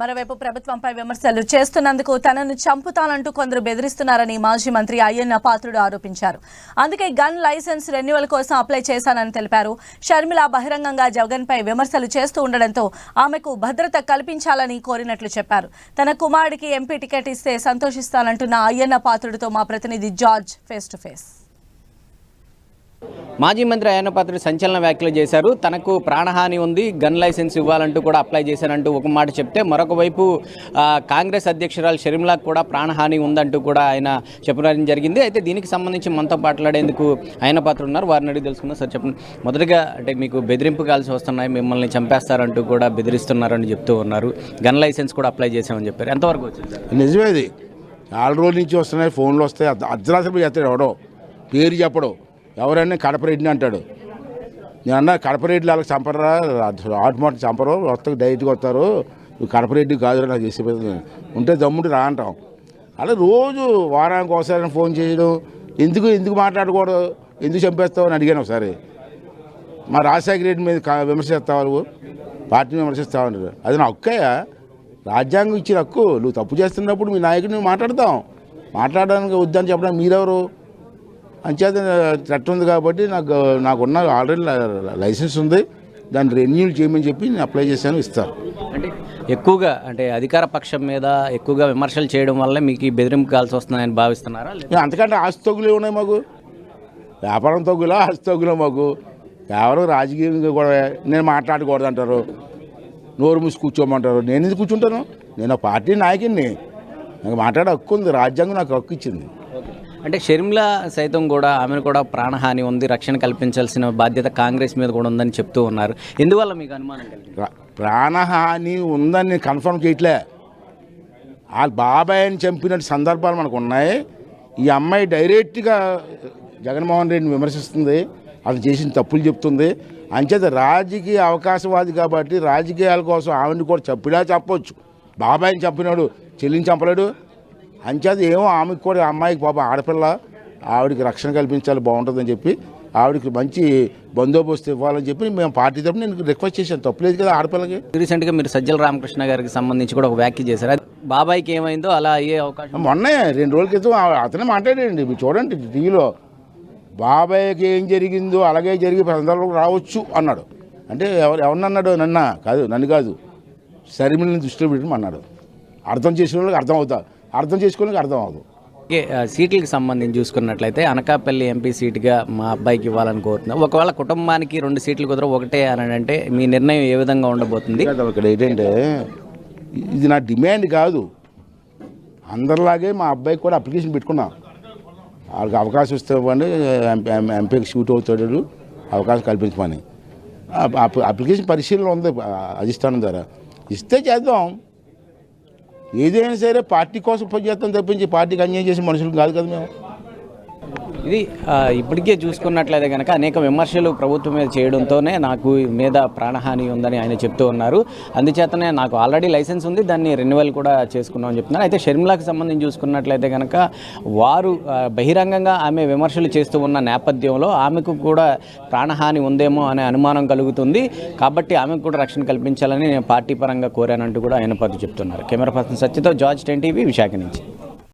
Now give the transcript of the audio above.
మరోవైపు ప్రభుత్వంపై విమర్శలు చేస్తున్నందుకు తనను చంపుతానంటూ కొందరు బెదిరిస్తున్నారని మాజీ మంత్రి అయ్యన్న పాత్రుడు ఆరోపించారు. అందుకే గన్ లైసెన్స్ రెన్యువల్ కోసం అప్లై చేశానని తెలిపారు. షర్మిల బహిరంగంగా జగన్పై విమర్శలు చేస్తూ ఉండడంతో ఆమెకు భద్రత కల్పించాలని కోరినట్లు చెప్పారు. తన కుమారుడికి ఎంపీ టికెట్ ఇస్తే సంతోషిస్తానంటున్న అయ్యన్న పాత్రుడితో మా ప్రతినిధి జార్జ్ ఫేస్ టు ఫేస్. మాజీ మంత్రి అయ్యన్న పాత్రుడు సంచలన వ్యాఖ్యలు చేశారు. తనకు ప్రాణహాని ఉంది గన్ లైసెన్స్ ఇవ్వాలంటూ కూడా అప్లై చేశానంటూ ఒక మాట చెప్తే మరొక వైపు కాంగ్రెస్ అధ్యక్షురాలు షర్మిలాకు కూడా ప్రాణహాని ఉందంటూ కూడా ఆయన చెప్పడం జరిగింది. అయితే దీనికి సంబంధించి మనతో మాట్లాడేందుకు ఆయన పాత్ర ఉన్నారు. వారిని అడిగి తెలుసుకుందాం. సార్ చెప్పండి. మొదటగా అంటే మీకు బెదిరింపు కాల్సి వస్తున్నాయి. మిమ్మల్ని చంపేస్తారంటూ కూడా బెదిరిస్తున్నారని చెప్తూ ఉన్నారు. గన్ లైసెన్స్ కూడా అప్లై చేశామని చెప్పారు. ఎంతవరకు వచ్చింది నిజమేది నిజమే ఇది. నాలుగు రోజుల నుంచి వస్తున్నాయి ఫోన్లు వస్తాయి. అర్ధరాత్రి చేస్తాడు ఎవడో. పేరు చెప్పడం. ఎవరైనా కడపరెడ్డిని అంటాడు. నేను అన్న కడపరెడ్డి వాళ్ళకి చంపరా? ఆటోమేటిక్ చంపరు? వస్తే డైరెక్ట్గా వస్తారు. నువ్వు కడపరెడ్డి కాదురా నాకు చేసే ఉంటే దమ్ముంటే రా అంటాం. అలా రోజు వారానికి ఒకసారి ఫోన్ చేయడం. ఎందుకు? ఎందుకు మాట్లాడకూడదు? ఎందుకు చంపేస్తావు? అని అడిగాను ఒకసారి. మా రాజశేఖర రెడ్డి మీద విమర్శిస్తావు నువ్వు? పార్టీని విమర్శిస్తావు? అన్నారు అది నా హక్కయ్యా రాజ్యాంగం ఇచ్చిన హక్కు. నువ్వు తప్పు చేస్తున్నప్పుడు మీ నాయకుడిని మాట్లాడతాం. మాట్లాడడానికి వద్దని చెప్పడానికి మీరెవరు? అంచేత చట్టం ఉంది కాబట్టి నాకు నాకున్న ఆల్రెడీ లైసెన్స్ ఉంది. దాన్ని రెన్యూల్ చేయమని చెప్పి నేను అప్లై చేశాను ఇస్తారు అంటే ఎక్కువగా అంటే అధికార పక్షం మీద ఎక్కువగా విమర్శలు చేయడం వల్ల మీకు బెదిరింపు కాల్సి వస్తున్నాయని భావిస్తున్నారా? అంతకంటే ఆస్తి తగ్గులే ఉన్నాయి మాకు? వ్యాపారం తగ్గులా ఆస్తి తగ్గులా మాకు? కేవలం రాజకీయంగా కూడా నేను మాట్లాడకూడదు అంటారు. నోరు మూసి కూర్చోమంటారు. నేను ఎందుకు కూర్చుంటాను? నేను పార్టీ నాయకుడిని. నాకు మాట్లాడే హక్కు ఉంది. రాజ్యాంగం నాకు హక్కు ఇచ్చింది. అంటే షర్మిల సైతం కూడా ఆమెను కూడా ప్రాణహాని ఉంది రక్షణ కల్పించాల్సిన బాధ్యత కాంగ్రెస్ మీద కూడా ఉందని చెప్తూ ఉన్నారు. ఎందువల్ల మీకు అనుమానం కలిగింది? ప్రా- ప్రాణహాని ఉందని నేను కన్ఫర్మ్ చేయట్లే. వాళ్ళ బాబాయ్ని చంపిన సందర్భాలు మనకు ఉన్నాయి. ఈ అమ్మాయి డైరెక్ట్గా జగన్మోహన్ రెడ్డిని విమర్శిస్తుంది. అది చేసిన తప్పులు చెప్తుంది. అంచేత రాజకీయ అవకాశవాది కాబట్టి రాజకీయాల కోసం ఆవిడని కూడా చెప్పినా చెప్పొచ్చు. బాబాయ్ని చంపినాడు చెల్లిని చంపలేడు. అంచేత ఏమో ఆమెకు కూడా అమ్మాయికి పాప ఆడపిల్ల ఆవిడకి రక్షణ కల్పించాలి బాగుంటుందని చెప్పి ఆవిడకి మంచి బందోబస్తు ఇవ్వాలని చెప్పి మేము పార్టీ తరపున నేను రిక్వెస్ట్ చేశాను. తప్పులేదు కదా ఆడపిల్లకి. రీసెంట్గా మీరు సజ్జల రామకృష్ణ గారికి సంబంధించి కూడా ఒక వ్యాఖ్య చేశారు. బాబాయ్కి ఏమైందో అలా అయ్యే అవకాశం మొన్నే రెండు రోజుల క్రితం అతనే మాట్లాడాడండి. మీరు చూడండి టీవీలో బాబాయ్కి ఏం జరిగిందో అలాగే జరిగి సందర్భంలో రావచ్చు అన్నాడు. అంటే ఎవరు ఎవరినన్నాడు నన్న కాదు నన్ను కాదు. శర్మిలని దృష్టిలో పెట్టి అన్నాడు. అర్థం చేసిన వాళ్ళకి అర్థం అవుతా అర్థం చేసుకోవడానికి అర్థం ఓకే, ఆ, సీట్లకు సంబంధించి చూసుకున్నట్లయితే అనకాపల్లి ఎంపీ సీట్గా మా అబ్బాయికి ఇవ్వాలని కోరుతున్నాం. ఒకవేళ కుటుంబానికి రెండు సీట్లు కుదర ఒకటే అని అంటే మీ నిర్ణయం ఏ విధంగా ఉండబోతుంది? ఇక్కడ ఏంటంటే ఇది నా డిమాండ్ కాదు. అందరిలాగే మా అబ్బాయికి కూడా అప్లికేషన్ పెట్టుకున్నాం. వాళ్ళకి అవకాశం ఇస్తే ఇవ్వండి ఎంపీ ఎంపీకి షూట్ అవుతాడు అవకాశం కల్పించమని. అప్లికేషన్ పరిశీలన ఉంది అధిష్టానం ద్వారా. ఇస్తే చేద్దాం. ఏదైనా సరే పార్టీ కోసం పనిచేస్తాం తప్పించి పార్టీకి అన్యాయం చేసే మనుషులు కాదు కదా మేము. ఇది ఇప్పటికే చూసుకున్నట్లయితే కనుక అనేక విమర్శలు ప్రభుత్వం మీద చేయడంతోనే నాకు మీద ప్రాణహాని ఉందని ఆయన చెప్తూ ఉన్నారు. అందుచేతనే నాకు ఆల్రెడీ లైసెన్స్ ఉంది దాన్ని రెన్యువల్ కూడా చేసుకున్నామని చెప్తున్నారు. అయితే షర్మిలాకి సంబంధించి చూసుకున్నట్లయితే కనుక వారు బహిరంగంగా ఆమె విమర్శలు చేస్తూ ఉన్న నేపథ్యంలో ఆమెకు కూడా ప్రాణహాని ఉందేమో అనే అనుమానం కలుగుతుంది. కాబట్టి ఆమెకు కూడా రక్షణ కల్పించాలని నేను పార్టీ పరంగా కోరానంటూ కూడా ఆయన పది చెప్తున్నారు. కెమెరా పర్సన్ సత్యతో జార్జ్ టెన్ టీవీ విశాఖ నుంచి.